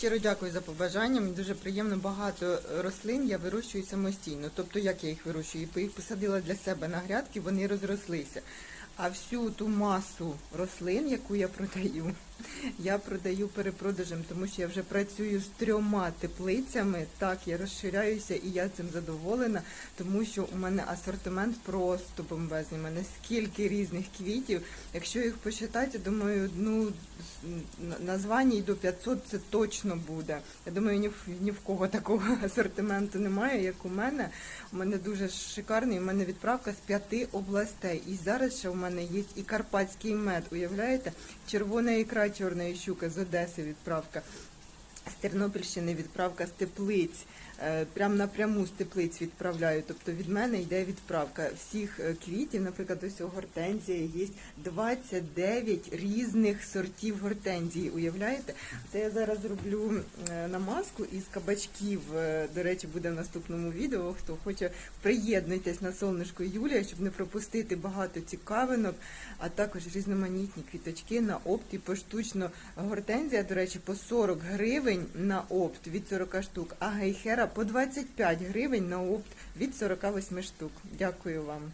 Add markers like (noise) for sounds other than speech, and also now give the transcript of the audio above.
Щиро дякую за побажання. Мені дуже приємно багато рослин я вирощую самостійно. Тобто, як я їх вирощую? Їх посадила для себе на грядки, вони розрослися. А всю ту масу рослин, яку я продаю, (laughs) я продаю перепродажем, тому що я вже працюю з трьома теплицями. Так, я розширяюся і я цим задоволена, тому що у мене асортимент просто бомбезний. У мене скільки різних квітів. Якщо їх посчитати, я думаю, ну з- названня і до 500 це точно буде. Я думаю, ні в ні в кого такого (laughs) асортименту немає, як у мене. У мене дуже шикарний. У мене відправка з п'яти областей. І зараз ще у мене є і карпатський мед. Уявляєте? Червона ікра чорної щуки з Одеси відправка. З Тернопільщини відправка з теплиць. Е, Прям напряму з теплиць відправляю. Тобто від мене йде відправка всіх е, квітів. Наприклад, ось у гортензії є 29 різних сортів гортензії. Уявляєте? Це я зараз роблю е, намазку із кабачків. До речі, буде в наступному відео. Хто хоче, приєднуйтесь на сонечко Юлія, щоб не пропустити багато цікавинок, а також різноманітні квіточки на опт і поштучно. Гортензія, до речі, по 40 гривень на опт від 40 штук, а гейхера по 25 гривень на опт від 48 штук. Дякую вам.